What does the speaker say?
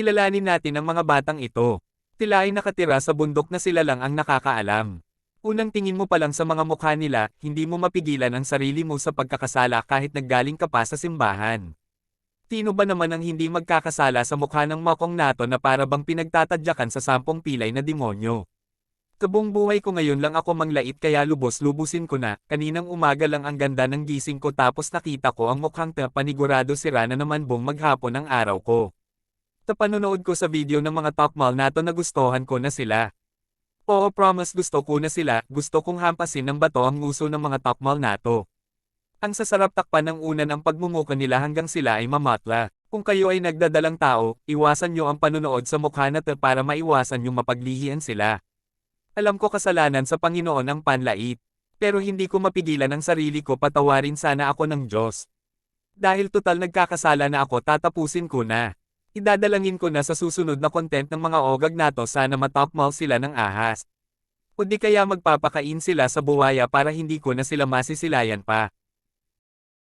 Kilalanin natin ang mga batang ito. Tila ay nakatira sa bundok na sila lang ang nakakaalam. Unang tingin mo pa lang sa mga mukha nila, hindi mo mapigilan ang sarili mo sa pagkakasala kahit naggaling ka pa sa simbahan. Tino ba naman ang hindi magkakasala sa mukha ng makong nato na para bang pinagtatadyakan sa sampung pilay na demonyo? Kabong buhay ko ngayon lang ako manglait kaya lubos-lubusin ko na, kaninang umaga lang ang ganda ng gising ko tapos nakita ko ang mukhang ta panigurado sira na naman buong maghapon ang araw ko. Sa panonood ko sa video ng mga top mall nato na gustohan ko na sila. Oo promise gusto ko na sila, gusto kong hampasin ng bato ang uso ng mga top mall nato. Ang sasarap takpan ng unan ang pagmumuka nila hanggang sila ay mamatla. Kung kayo ay nagdadalang tao, iwasan nyo ang panonood sa mukha na to para maiwasan yung mapaglihian sila. Alam ko kasalanan sa Panginoon ang panlait. Pero hindi ko mapigilan ang sarili ko patawarin sana ako ng Diyos. Dahil total nagkakasala na ako tatapusin ko na. Idadalangin ko na sa susunod na content ng mga ogag nato sana matopmal sila ng ahas. O di kaya magpapakain sila sa buwaya para hindi ko na sila masisilayan pa.